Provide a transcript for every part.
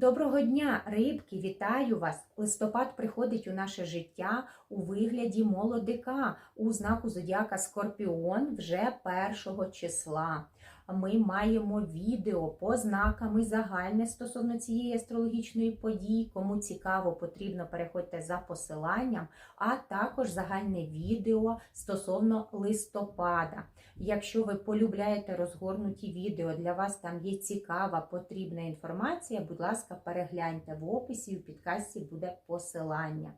Доброго дня, рибки! Вітаю вас! Листопад приходить у наше життя у вигляді молодика у знаку зодіака Скорпіон вже першого числа. Ми маємо відео по знакам і загальне стосовно цієї астрологічної події. Кому цікаво, потрібно переходьте за посиланням, а також загальне відео стосовно листопада. Якщо ви полюбляєте розгорнуті відео, для вас там є цікава, потрібна інформація, будь ласка, перегляньте в описі, у підкасті буде посилання.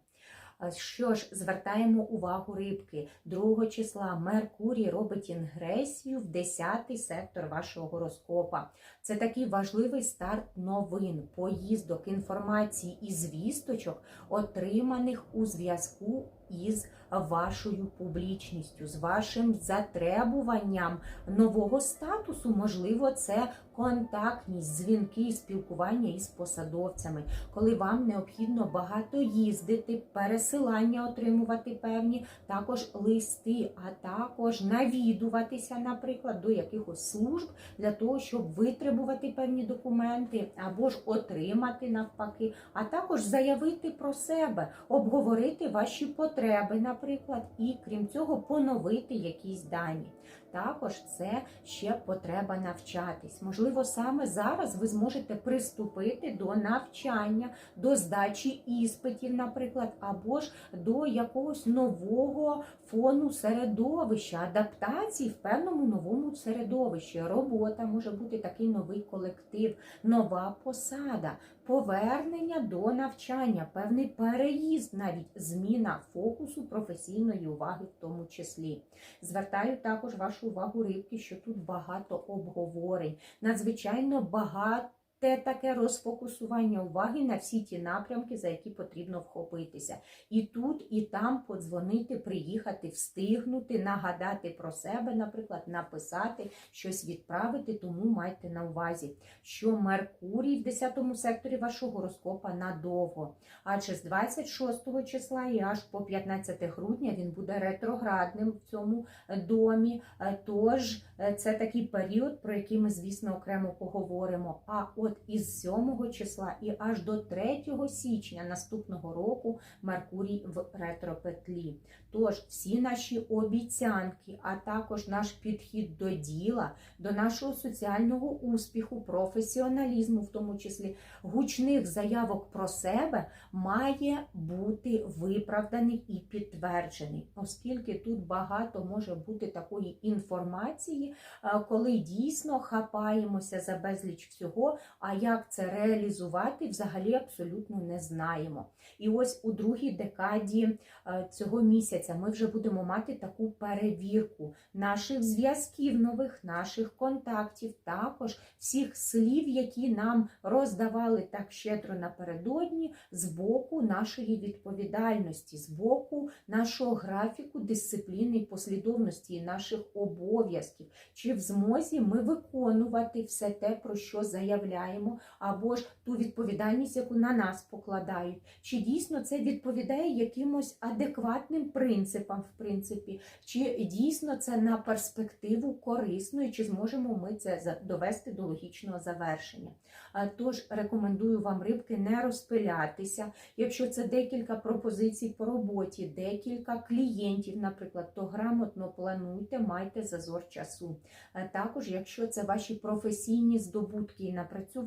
Що ж, звертаємо увагу рибки. 2 числа Меркурій робить інгресію в 10-й сектор вашого гороскопа. Це такий важливий старт новин, поїздок, інформації і звісточок, отриманих у зв'язку із вашою публічністю, з вашим затребуванням нового статусу. Можливо, це контактність, дзвінки, спілкування із посадовцями, коли вам необхідно багато їздити, пересилання отримувати певні, також листи, а також навідуватися, наприклад, до якихось служб для того, щоб витребувати певні документи або ж отримати навпаки, а також заявити про себе, обговорити ваші потреби, наприклад, і крім цього, поновити якісь дані. Також це ще потреба навчатись. Можливо, саме зараз ви зможете приступити до навчання, до здачі іспитів, наприклад, або ж до якогось нового фону середовища, адаптації в певному новому середовищі. Робота може бути такий новий колектив, нова посада, повернення до навчання, певний переїзд, навіть зміна фокусу професійної уваги в тому числі. Звертаю також вашу увагу рибки, що тут багато обговорень, надзвичайно багато. Те таке розфокусування уваги на всі ті напрямки, за які потрібно вхопитися. І тут, і там подзвонити, приїхати, встигнути, нагадати про себе, наприклад, написати, щось відправити, тому майте на увазі, що Меркурій в 10 секторі вашого гороскопа надовго. Адже з 26 числа і аж по 15 грудня він буде ретроградним в цьому домі. Тож це такий період, про який ми, звісно, окремо поговоримо. А от із 7 числа і аж до 3 січня наступного року Меркурій в ретропетлі. Тож всі наші обіцянки, а також наш підхід до діла, до нашого соціального успіху, професіоналізму, в тому числі гучних заявок про себе, має бути виправданий і підтверджений, оскільки тут багато може бути такої інформації, коли дійсно хапаємося за безліч всього. А як це реалізувати, взагалі абсолютно не знаємо. І ось у другій декаді цього місяця ми вже будемо мати таку перевірку наших зв'язків, нових наших контактів, також всіх слів, які нам роздавали так щедро напередодні, з боку нашої відповідальності, з боку нашого графіку, дисципліни послідовності наших обов'язків, чи в змозі ми виконувати все те, про що заявляємо, або ж ту відповідальність, яку на нас покладають. Чи дійсно це відповідає якимось адекватним принципам, в принципі, чи дійсно це на перспективу корисно, і чи зможемо ми це довести до логічного завершення. Тож рекомендую вам рибки не розпилятися. Якщо це декілька пропозицій по роботі, декілька клієнтів, наприклад, то грамотно плануйте, майте зазор часу. Також, якщо це ваші професійні здобутки і напрацювання,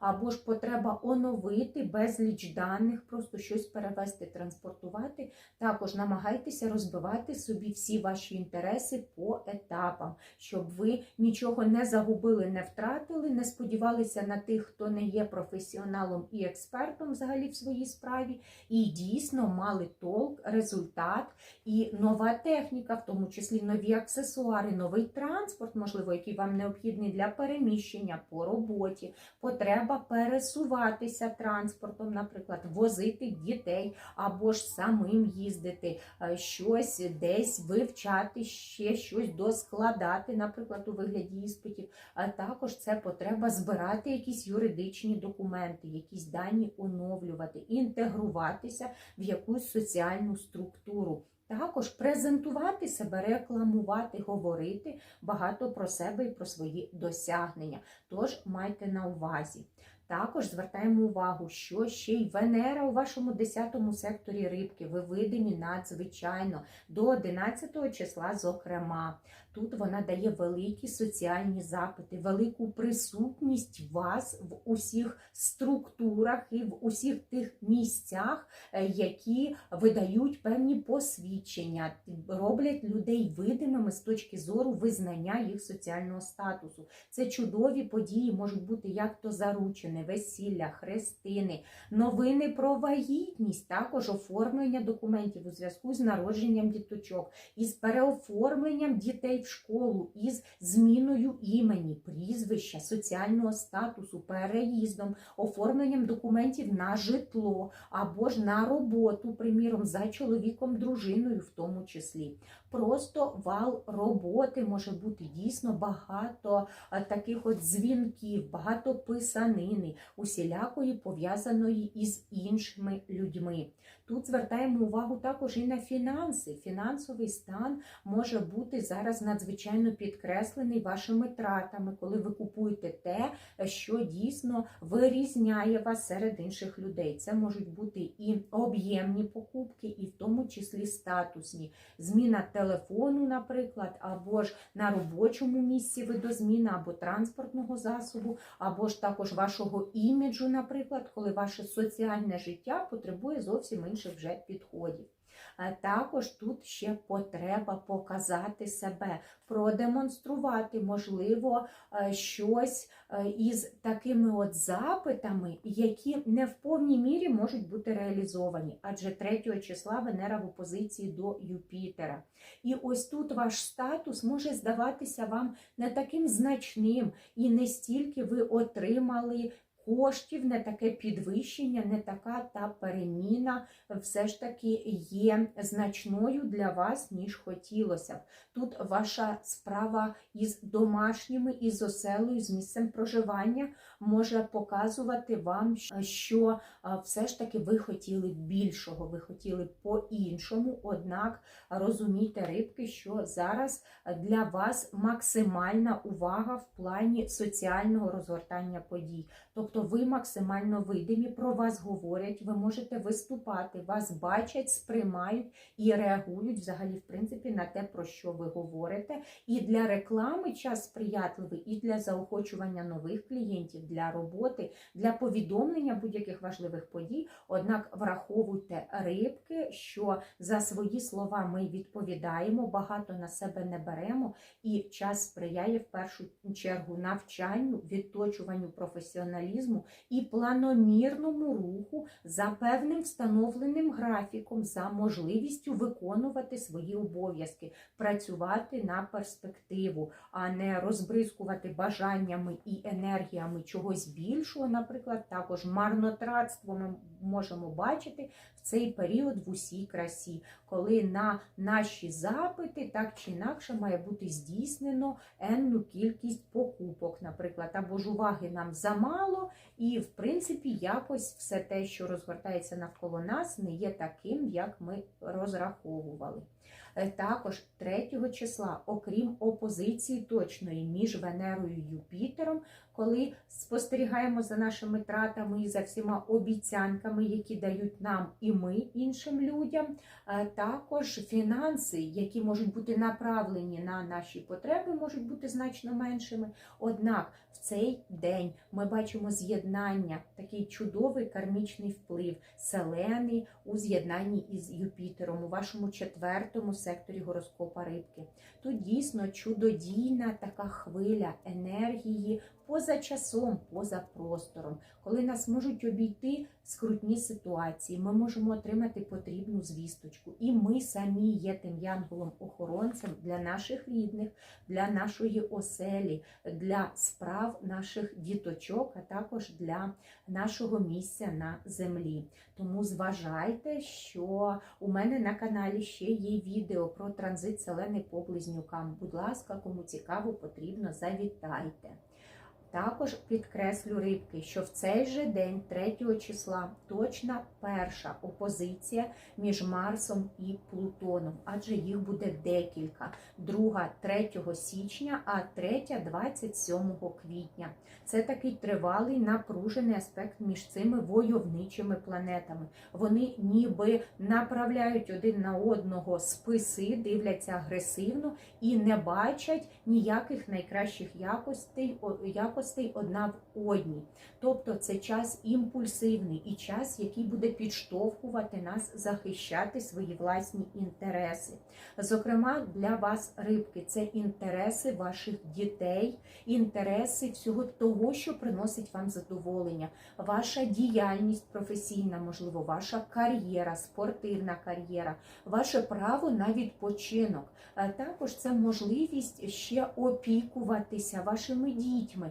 або ж потреба оновити безліч даних, просто щось перевести, транспортувати, також намагайтеся розбивати собі всі ваші інтереси по етапам, щоб ви нічого не загубили, не втратили, не сподівалися на тих, хто не є професіоналом і експертом взагалі в своїй справі, і дійсно мали толк, результат. І нова техніка, в тому числі нові аксесуари, новий транспорт, можливо, який вам необхідний для переміщення по роботі, потреба пересуватися транспортом, наприклад, возити дітей або ж самим їздити, е, щось десь вивчати, ще щось доскладати, наприклад, у вигляді іспитів. А також це потреба збирати якісь юридичні документи, якісь дані оновлювати, інтегруватися в якусь соціальну структуру. Також презентувати себе, рекламувати, говорити багато про себе і про свої досягнення. Тож майте на увазі. Також звертаємо увагу, що ще й Венера у вашому 10 секторі рибки. Ви видимі надзвичайно до 11 числа, зокрема. Тут вона дає великі соціальні запити, велику присутність вас в усіх структурах і в усіх тих місцях, е, які видають певні посвідчення, роблять людей видимими з точки зору визнання їх соціального статусу. Це чудові події можуть бути як то заручини, весілля, хрестини, новини про вагітність, також оформлення документів у зв'язку з народженням діточок, із переоформленням дітей в школу, із зміною імені, прізвища, соціального статусу, переїздом, оформленням документів на житло або ж на роботу, приміром, за чоловіком, дружиною, в тому числі. Просто вал роботи може бути дійсно багато таких от дзвінків, багато писанини, усілякої пов'язаної із іншими людьми. Тут звертаємо увагу також і на фінанси. Фінансовий стан може бути зараз надзвичайно підкреслений вашими тратами, коли ви купуєте те, що дійсно вирізняє вас серед інших людей. Це можуть бути і об'ємні покупки, і в тому числі статусні. Зміна телефону, наприклад, або ж на робочому місці видозміна, або транспортного засобу, або ж також вашого іміджу, наприклад, коли ваше соціальне життя потребує зовсім інших вже підходів. Також тут ще потреба показати себе, продемонструвати, можливо, е, щось е, із такими от запитами, які не в повній мірі можуть бути реалізовані, адже 3 числа Венера в опозиції до Юпітера. І ось тут ваш статус може здаватися вам не таким значним, і не стільки ви отримали коштів, не таке підвищення, не така та переміна все ж таки є значною для вас, ніж хотілося б. Тут ваша справа із домашніми, із оселою, з місцем проживання може показувати вам, що все ж таки ви хотіли більшого, ви хотіли по-іншому, однак розумійте, рибки, що зараз для вас максимальна увага в плані соціального розгортання подій. Тобто ви максимально видимі, про вас говорять, ви можете виступати, вас бачать, сприймають і реагують взагалі, в принципі, на те, про що ви говорите. І для реклами час сприятливий, і для заохочування нових клієнтів, для роботи, для повідомлення будь-яких важливих подій. Однак враховуйте рибки, що за свої слова ми відповідаємо, багато на себе не беремо, і час сприяє в першу чергу навчанню, відточуванню професіоналізму і планомірному руху за певним встановленим графіком, за можливістю виконувати свої обов'язки, працювати на перспективу, а не розбризкувати бажаннями і енергіями чогось більшого, наприклад, також марнотратство ми можемо бачити в цей період в усій красі, коли на наші запити так чи інакше має бути здійснено енну кількість покупок, наприклад, або ж уваги нам замало, і, в принципі, якось все те, що розгортається навколо нас, не є таким, як ми розраховували. Е, Також 3 числа, окрім опозиції точної між Венерою і Юпітером, коли спостерігаємо за нашими тратами і за всіма обіцянками, які дають нам і ми іншим людям, е, також фінанси, які можуть бути направлені на наші потреби, можуть бути значно меншими. Однак в цей день ми бачимо з'єднання, такий чудовий кармічний вплив Селени у з'єднанні із Юпітером у вашому четвертому секторі гороскопа рибки. Тут дійсно чудодійна така хвиля енергії поза часом, поза простором, коли нас можуть обійти скрутні ситуації, ми можемо отримати потрібну звісточку. І ми самі є тим янголом-охоронцем для наших рідних, для нашої оселі, для справ наших діточок, а також для нашого місця на землі. Тому зважайте, що у мене на каналі ще є відео про транзит селени по близнюкам. Будь ласка, кому цікаво, потрібно, завітайте. Також підкреслю рибки, що в цей же день, 3 числа, точна перша опозиція між Марсом і Плутоном, адже їх буде декілька. Друга 3 січня, а третя 27 квітня. Це такий тривалий напружений аспект між цими войовничими планетами. Вони ніби направляють один на одного списи, дивляться агресивно і не бачать ніяких найкращих якостей, якостей одна в одній. Тобто це час імпульсивний і час, який буде підштовхувати нас захищати свої власні інтереси. Зокрема, для вас рибки це інтереси ваших дітей, інтереси всього того, що приносить вам задоволення, ваша діяльність професійна, можливо, ваша кар'єра, спортивна кар'єра, ваше право на відпочинок. Також це можливість ще опікуватися вашими дітьми,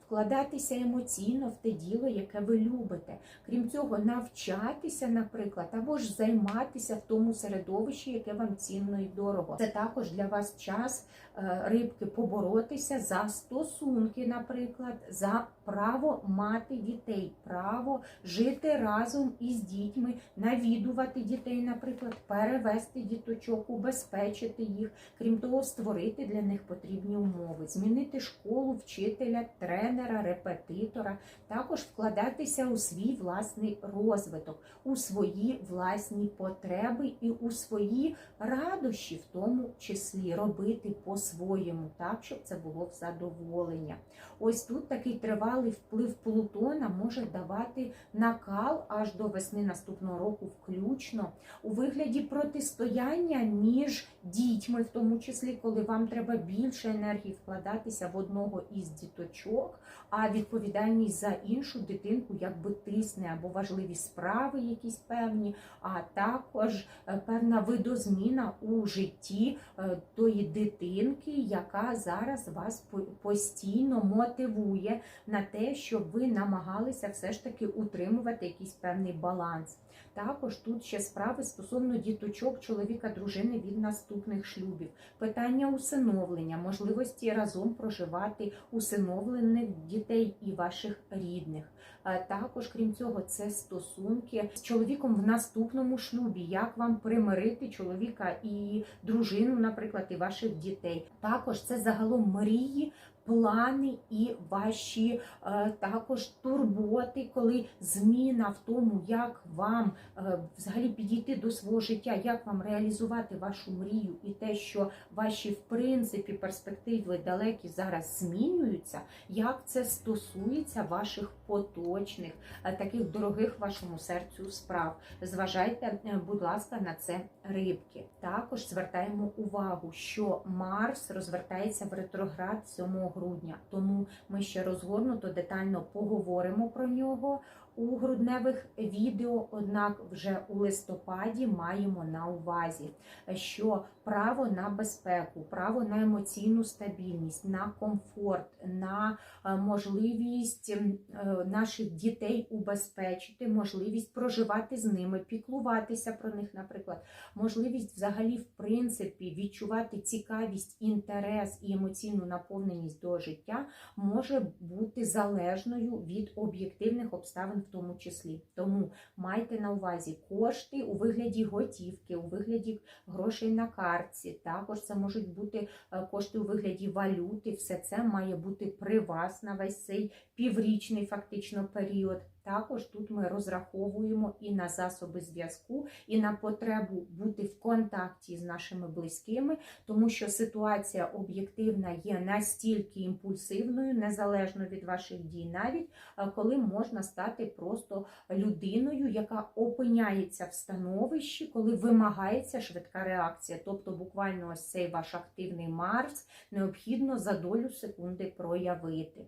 вкладатися емоційно в те діло, яке ви любите. Крім цього, навчатися, наприклад, або ж займатися в тому середовищі, яке вам цінно і дорого. Це також для вас час е, рибки поборотися за стосунки, наприклад, за право мати дітей, право жити разом із дітьми, навідувати дітей, наприклад, перевести діточок, убезпечити їх, крім того, створити для них потрібні умови, змінити школу, вчителя, тренера, репетитора, також вкладатися у свій власний розвиток, у свої власні потреби і у свої радощі, в тому числі робити по-своєму, так, щоб це було в задоволення. Ось тут такий тривалий вплив Плутона може давати накал аж до весни наступного року, включно у вигляді протистояння між дітьми, в тому числі, коли вам треба більше енергії вкладатися в одного із діточок, а відповідальність за іншу дитинку якби тисне або важливі справи якісь певні, а також е, певна видозміна у житті е, тої дитинки, яка зараз вас постійно мотивує на те, щоб ви намагалися все ж таки утримувати якийсь певний баланс. Також тут ще справи стосовно діточок чоловіка, дружини від наступних шлюбів, питання усиновлення, можливості разом проживати усиновлених дітей і ваших рідних. Також, крім цього, це стосунки з чоловіком в наступному шлюбі. Як вам примирити чоловіка і дружину, наприклад, і ваших дітей? Також це загалом мрії. Плани і ваші е, також турботи, коли зміна в тому, як вам е, взагалі підійти до свого життя, як вам реалізувати вашу мрію, і те, що ваші в принципі перспективи далекі зараз змінюються, як це стосується ваших поточних, е, таких дорогих вашому серцю справ. Зважайте, е, будь ласка, на це рибки. Також звертаємо увагу, що Марс розвертається в ретроград 7 грудня, тому ми ще розгорнуто детально поговоримо про нього у грудневих відео. Однак вже у листопаді маємо на увазі, що право на безпеку, право на емоційну стабільність, на комфорт, на е, можливість наших дітей убезпечити, можливість проживати з ними, піклуватися про них, наприклад, можливість взагалі, в принципі, відчувати цікавість, інтерес і емоційну наповненість до життя може бути залежною від об'єктивних обставин, в тому числі. Тому майте на увазі кошти у вигляді готівки, у вигляді грошей на картці. Також це можуть бути е, кошти у вигляді валюти. Все це має бути при вас на весь цей піврічний фактично період. Також тут ми розраховуємо і на засоби зв'язку, і на потребу бути в контакті з нашими близькими, тому що ситуація об'єктивна є настільки імпульсивною, незалежно від ваших дій, навіть е, коли можна стати просто людиною, яка опиняється в становищі, коли вимагається швидка реакція. Тобто, буквально ось цей ваш активний Марс необхідно за долю секунди проявити.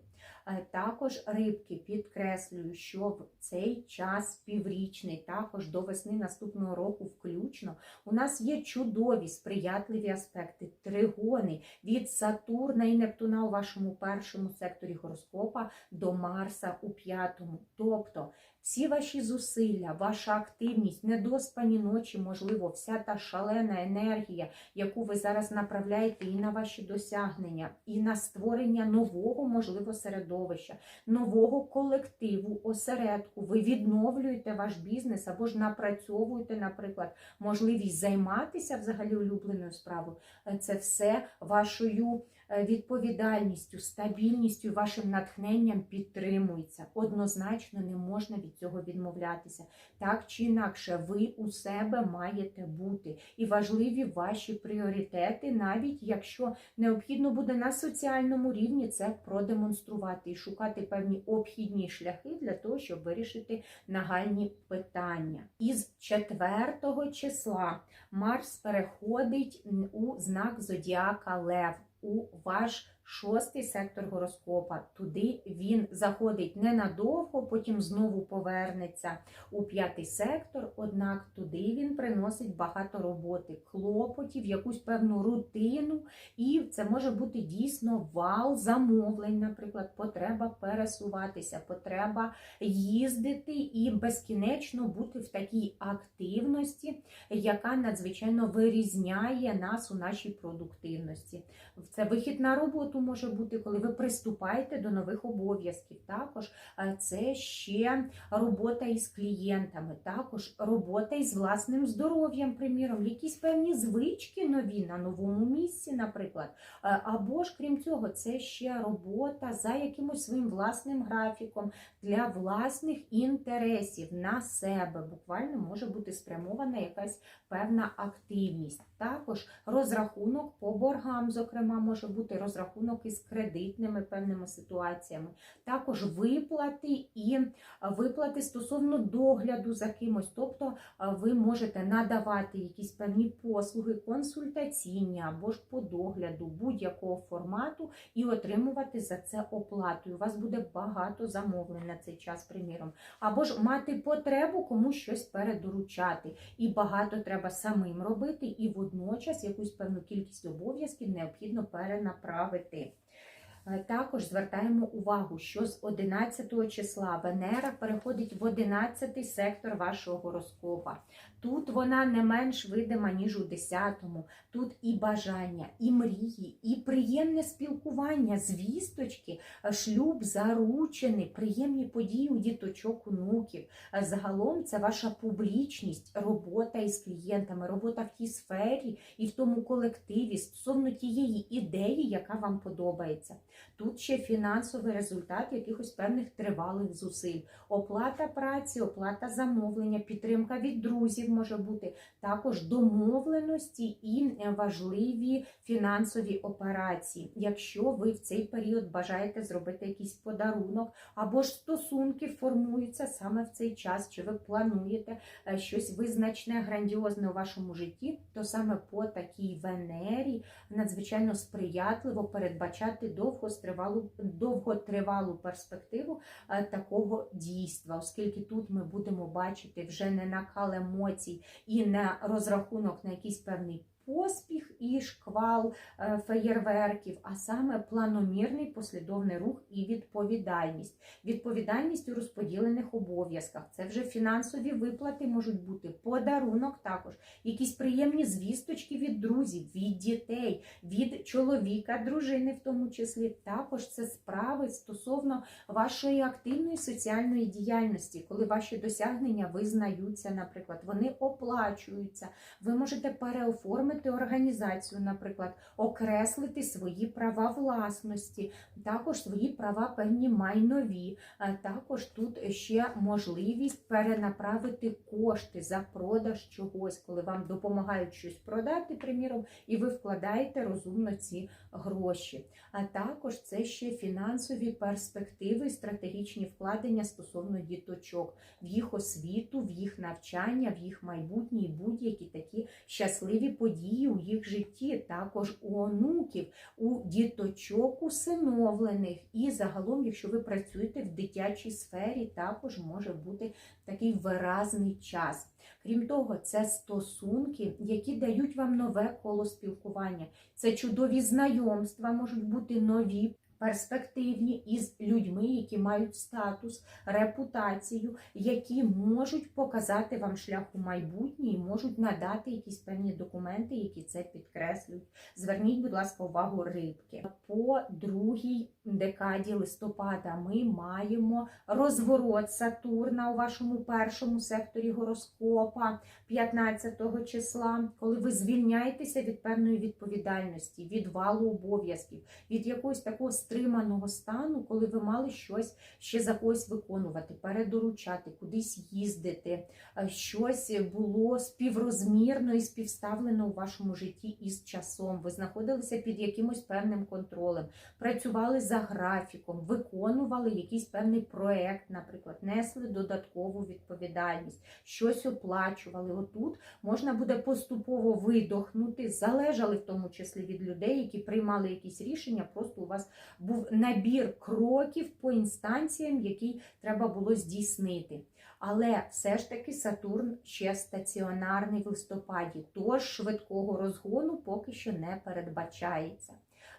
Також рибки підкреслюю, що в цей час піврічний, також до весни наступного року включно, у нас є чудові сприятливі аспекти, тригони від Сатурна і Нептуна у вашому першому секторі гороскопа до Марса у п'ятому. Тобто всі ваші зусилля, ваша активність, недоспані ночі, можливо, вся та шалена енергія, яку ви зараз направляєте і на ваші досягнення, і на створення нового, можливо, середовища, нового колективу, осередку. Ви відновлюєте ваш бізнес або ж напрацьовуєте, наприклад, можливість займатися взагалі улюбленою справою. Е, Це все вашою відповідальністю, стабільністю, вашим натхненням підтримується. Однозначно не можна від цього відмовлятися. Так чи інакше, ви у себе маєте бути. І важливі ваші пріоритети, навіть якщо необхідно буде на соціальному рівні це продемонструвати і шукати певні обхідні шляхи для того, щоб вирішити нагальні питання. Із 4 числа Марс переходить у знак Зодіака Лев у ваш шостий сектор гороскопа. Туди він заходить ненадовго, потім знову повернеться у п'ятий сектор. Однак туди він приносить багато роботи, клопотів, якусь певну рутину, і це може бути дійсно вал замовлень, наприклад, потреба пересуватися, потреба їздити і безкінечно бути в такій активності, яка надзвичайно вирізняє нас у нашій продуктивності. Це вихід на роботу може бути, коли ви приступаєте до нових обов'язків. Також е, це ще робота із клієнтами, також робота із власним здоров'ям, приміром, якісь певні звички нові на новому місці, наприклад. Е, Або ж крім цього, це ще робота за якимось своїм власним графіком для власних інтересів на себе. Буквально може бути спрямована якась певна активність. Також розрахунок по боргам, зокрема, може бути розрахунок із кредитними певними ситуаціями. Також виплати і е, виплати стосовно догляду за кимось. Тобто е, ви можете надавати якісь певні послуги, консультаційні або ж по догляду будь-якого формату і отримувати за це оплату. І у вас буде багато замовлень на цей час, приміром. Або ж мати потребу комусь щось передоручати. І багато треба самим робити, і водночас якусь певну кількість обов'язків необхідно перенаправити. Е, Також звертаємо увагу, що з 11 числа Венера переходить в 11 сектор вашого гороскопа. Тут вона не менш видима, ніж у 10-му. Тут і бажання, і мрії, і приємне спілкування, звісточки, е, шлюб, заручений, приємні події у діточок, онуків. Е, Загалом це ваша публічність, робота із клієнтами, робота в тій сфері і в тому колективі стосовно тієї ідеї, яка вам подобається. Тут ще фінансовий результат якихось певних тривалих зусиль. Оплата праці, оплата замовлення, підтримка від друзів може бути, також домовленості і е, важливі фінансові операції. Якщо ви в цей період бажаєте зробити якийсь подарунок, або ж стосунки формуються саме в цей час, чи ви плануєте е, щось визначне, грандіозне у вашому житті, то саме по такій Венері надзвичайно сприятливо передбачати довгостривалу, довготривалу перспективу е, такого дійства, оскільки тут ми будемо бачити вже не накал емоцій і на розрахунок на якийсь певний поспіх і шквал е, феєрверків, а саме планомірний послідовний рух і відповідальність. Відповідальність у розподілених обов'язках. Це вже фінансові виплати можуть бути, подарунок також, якісь приємні звісточки від друзів, від дітей, від чоловіка, дружини, в тому числі. Також це справи стосовно вашої активної соціальної діяльності, коли ваші досягнення визнаються, наприклад, вони оплачуються. Ви можете переоформити організацію, наприклад, окреслити свої права власності, також свої права певні майнові. А Також тут ще можливість перенаправити кошти за продаж чогось, коли вам допомагають щось продати, приміром, і ви вкладаєте розумно ці гроші. А також це ще фінансові перспективи, стратегічні вкладення стосовно діточок, в їх освіту, в їх навчання, в їх майбутнє і будь-які такі щасливі події у їх житті, також у онуків, у діточок усиновлених. І загалом, якщо ви працюєте в дитячій сфері, також може бути такий виразний час. Крім того, це стосунки, які дають вам нове коло спілкування. Це чудові знайомства, можуть бути нові. Перспективні із людьми, які мають статус, репутацію, які можуть показати вам шлях у майбутнє і можуть надати якісь певні документи, які це підкреслюють. Зверніть, будь ласка, увагу рибки. По другій декаді листопада ми маємо розворот Сатурна у вашому першому секторі гороскопа 15 числа, коли ви звільняєтеся від певної відповідальності, від валу обов'язків, від якогось такого стриманого стану, коли ви мали щось ще за когось виконувати, передоручати, кудись їздити, е, щось було співрозмірно і співставлено у вашому житті із часом. Ви знаходилися під якимось певним контролем, працювали за графіком, виконували якийсь певний проект, наприклад, несли додаткову відповідальність, щось оплачували. Отут можна буде поступово видохнути, залежали в тому числі від людей, які приймали якісь рішення. Просто у вас був набір кроків по інстанціям, які треба було здійснити. Але все ж таки Сатурн ще стаціонарний в листопаді, тож швидкого розгону поки що не передбачається.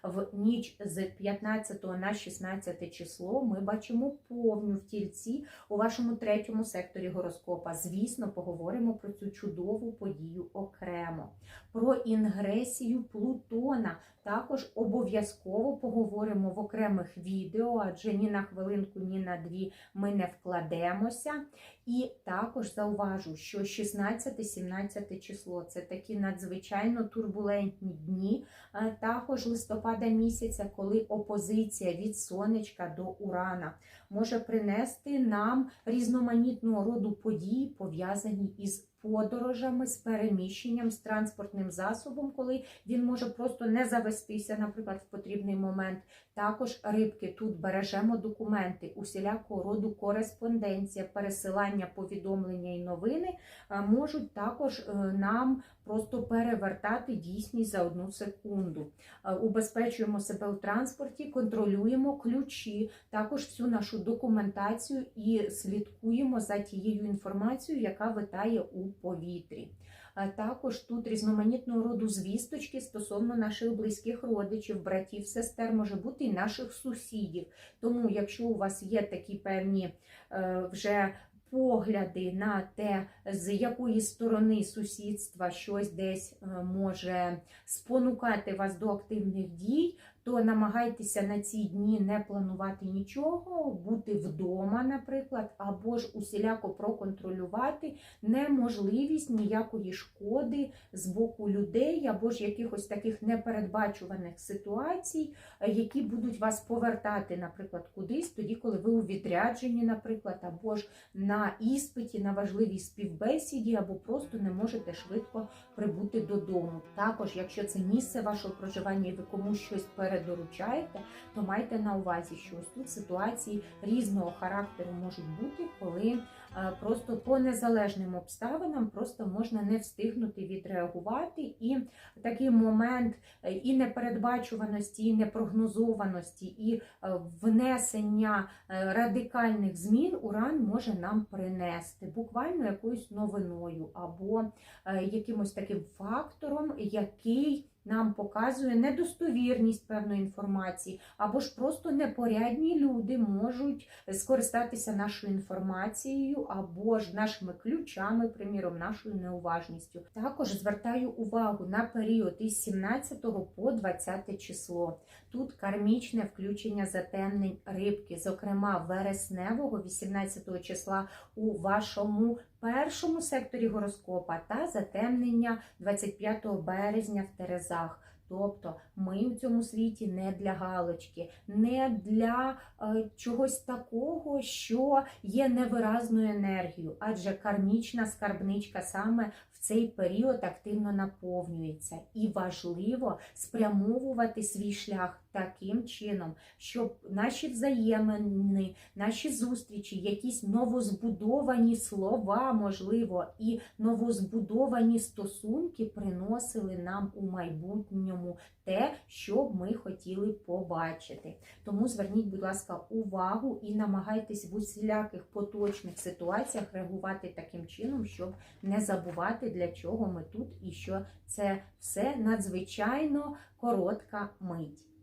В ніч з 15 на 16 число ми бачимо повню в тільці у вашому третьому секторі гороскопа. Звісно, поговоримо про цю чудову подію окремо. Про інгресію Плутона також обов'язково поговоримо в окремих відео, адже ні на хвилинку, ні на дві ми не вкладемося. І також зауважу, що 16-17 число це такі надзвичайно турбулентні дні, також листопада місяця, коли опозиція від сонечка до урана може принести нам різноманітного роду події, пов'язані із подорожами, з переміщенням, з транспортним засобом, коли він може просто не завестися, наприклад, в потрібний момент. Також рибки тут бережемо документи, усілякого роду кореспонденція, пересилання повідомлення і новини е, можуть також е, нам просто перевертати дійсність за одну секунду. Е, Убезпечуємо себе у транспорті, контролюємо ключі, також всю нашу документацію і слідкуємо за тією інформацією, яка витає у повітрі. Також тут різноманітного роду звісточки стосовно наших близьких родичів, братів, сестер, може бути і наших сусідів. Тому, якщо у вас є такі певні е, вже погляди на те, з якої сторони сусідства щось десь е, може спонукати вас до активних дій, то намагайтеся на ці дні не планувати нічого, бути вдома, наприклад, або ж усіляко проконтролювати неможливість ніякої шкоди з боку людей, або ж якихось таких непередбачуваних ситуацій, е, які будуть вас повертати, наприклад, кудись, тоді, коли ви у відрядженні, наприклад, або ж на іспиті, на важливій співбесіді, або просто не можете швидко прибути додому. Також, якщо це місце вашого проживання і ви комусь щось передоручаєте, то майте на увазі, що ось тут ситуації різного характеру можуть бути, коли е, просто по незалежним обставинам просто можна не встигнути відреагувати, і такий момент е, і непередбачуваності, і непрогнозованості, і е, внесення радикальних змін уран може нам принести буквально якоюсь новиною або якимось таким фактором, який нам показує недостовірність певної інформації, або ж просто непорядні люди можуть скористатися нашою інформацією, або ж нашими ключами, приміром, нашою неуважністю. Також звертаю увагу на період із 17 по 20 число. Тут кармічне включення затемнень рибки, зокрема вересневого 18 числа у вашому першому секторі гороскопа та затемнення 25 березня в Терезах. Тобто ми у цьому світі не для галочки, не для е, чогось такого, що є невиразною енергією, адже кармічна скарбничка саме в цей період активно наповнюється. І важливо спрямовувати свій шлях таким чином, щоб наші взаємини, наші зустрічі, якісь новозбудовані слова, можливо, і новозбудовані стосунки приносили нам у майбутньому те, що ми хотіли побачити. Тому зверніть, будь ласка, увагу і намагайтесь в усіляких поточних ситуаціях реагувати таким чином, щоб не забувати, для чого ми тут, і що це все надзвичайно коротка мить.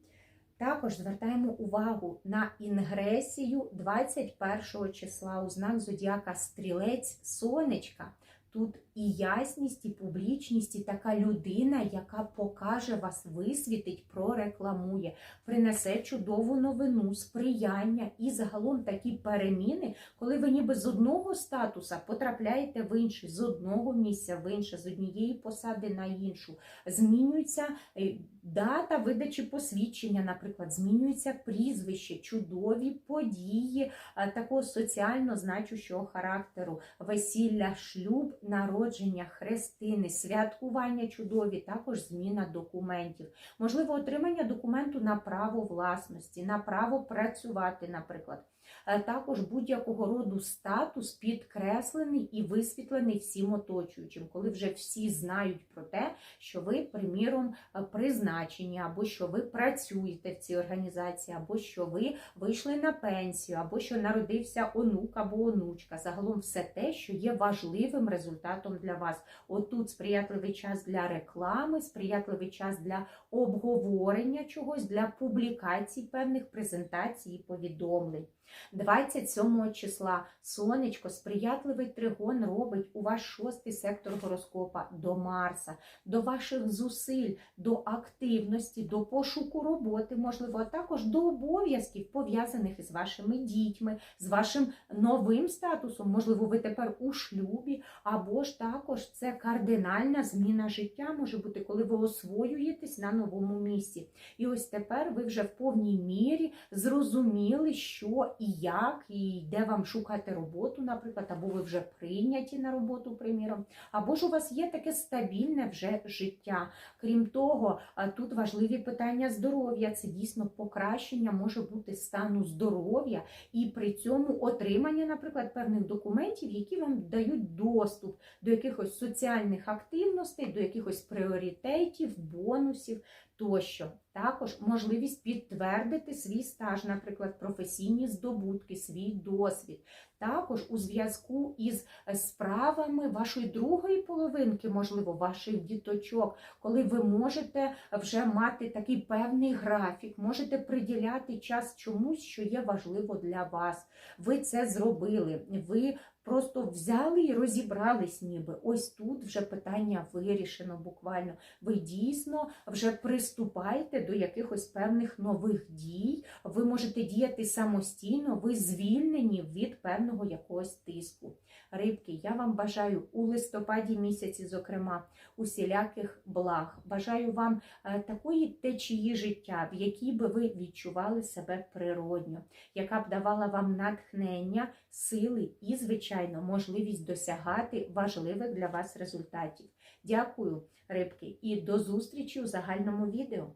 Також звертаємо увагу на інгресію 21 числа у знак зодіака Стрілець Сонечка. Тут і ясність, і публічність, і така людина, яка покаже вас, висвітить, прорекламує, принесе чудову новину, сприяння і загалом такі переміни, коли ви ніби з одного статуса потрапляєте в інший, з одного місця в інше, з однієї посади на іншу. Змінюється е, дата видачі посвідчення, наприклад, змінюється прізвище, чудові події е, такого соціально значущого характеру, весілля, шлюб, народження, хрестини, святкування чудові, також зміна документів. Можливо, отримання документу на право власності, на право працювати, наприклад. Е, Також будь-якого роду статус підкреслений і висвітлений всім оточуючим, коли вже всі знають про те, що ви, приміром, е, призначені, або що ви працюєте в цій організації, або що ви вийшли на пенсію, або що народився онук або онучка. Загалом все те, що є важливим результатом для вас. Отут сприятливий час для реклами, сприятливий час для обговорення чогось, для публікацій певних презентацій і повідомлень. 27 числа сонечко, сприятливий тригон робить у ваш шостий сектор гороскопа до Марса, до ваших зусиль, до активності, до пошуку роботи, можливо, а також до обов'язків, пов'язаних із вашими дітьми, з вашим новим статусом. Можливо, ви тепер у шлюбі, або ж також це кардинальна зміна життя може бути, коли ви освоюєтесь на новому місці. І ось тепер ви вже в повній мірі зрозуміли, що і як, і де вам шукати роботу, наприклад, або ви вже прийняті на роботу, приміром, або ж у вас є таке стабільне вже життя. Крім того, тут важливі питання здоров'я. Це дійсно покращення може бути стану здоров'я і при цьому отримання, наприклад, певних документів, які вам дають доступ до якихось соціальних активностей, до якихось пріоритетів, бонусів тощо. Також можливість підтвердити свій стаж, наприклад, професійні здобутки, свій досвід. Також у зв'язку із справами вашої другої половинки, можливо, ваших діточок, коли ви можете вже мати такий певний графік, можете приділяти час чомусь, що є важливо для вас. Ви це зробили. Ви Просто взяли і розібрались, ніби ось тут вже питання вирішено буквально. Ви дійсно вже приступаєте до якихось певних нових дій. Ви можете діяти самостійно, ви звільнені від певного якогось тиску. Рибки, я вам бажаю у листопаді місяці, зокрема, усіляких благ. Бажаю вам е, такої течії життя, в якій би ви відчували себе природньо, яка б давала вам натхнення, сили і, звичайно, можливість досягати важливих для вас результатів. Дякую, рибки, і до зустрічі у загальному відео.